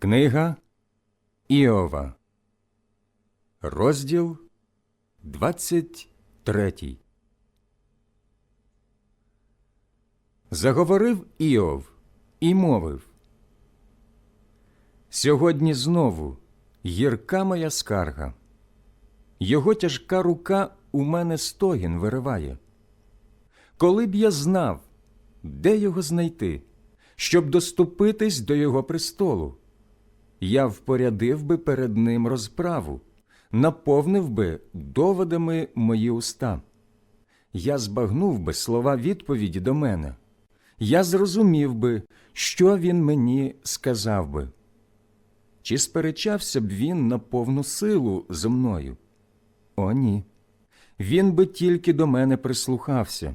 Книга Іова, розділ 23 Заговорив Іов і мовив Сьогодні знову гірка моя скарга. Його тяжка рука у мене стогін вириває. Коли б я знав, де його знайти, щоб доступитись до його престолу, я впорядив би перед ним розправу, наповнив би доводами мої уста. Я збагнув би слова відповіді до мене. Я зрозумів би, що він мені сказав би. Чи сперечався б він на повну силу зо мною? О, ні. Він би тільки до мене прислухався.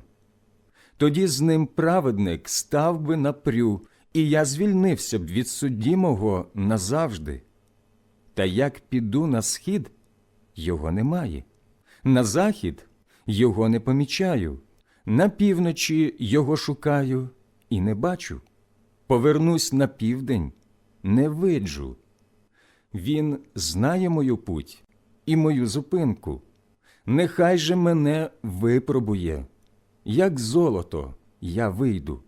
Тоді з ним праведник став би напрю, і я звільнився б від судді мого назавжди. Та як піду на схід, його немає, на захід його не помічаю, на півночі його шукаю і не бачу. Повернусь на південь, не виджу. Він знає мою путь і мою зупинку. Нехай же мене випробує, як золото я вийду.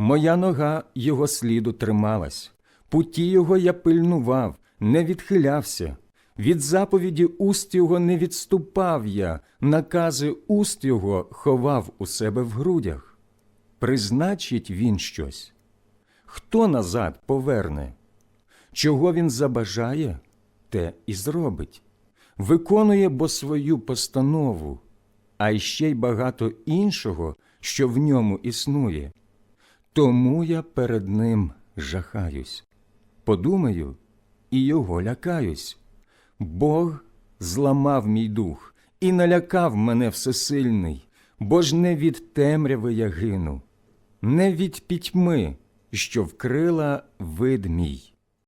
Моя нога його сліду трималась, путі його я пильнував, не відхилявся. Від заповіді уст його не відступав я, накази уст його ховав у себе в грудях. Призначить він щось. Хто назад поверне? Чого він забажає, те і зробить. Виконує бо свою постанову, а ще й багато іншого, що в ньому існує. Тому я перед ним жахаюсь. Подумаю, і його лякаюсь. Бог зламав мій дух і налякав мене всесильний, бо ж не від темряви я гину, не від пітьми, що вкрила вид мій.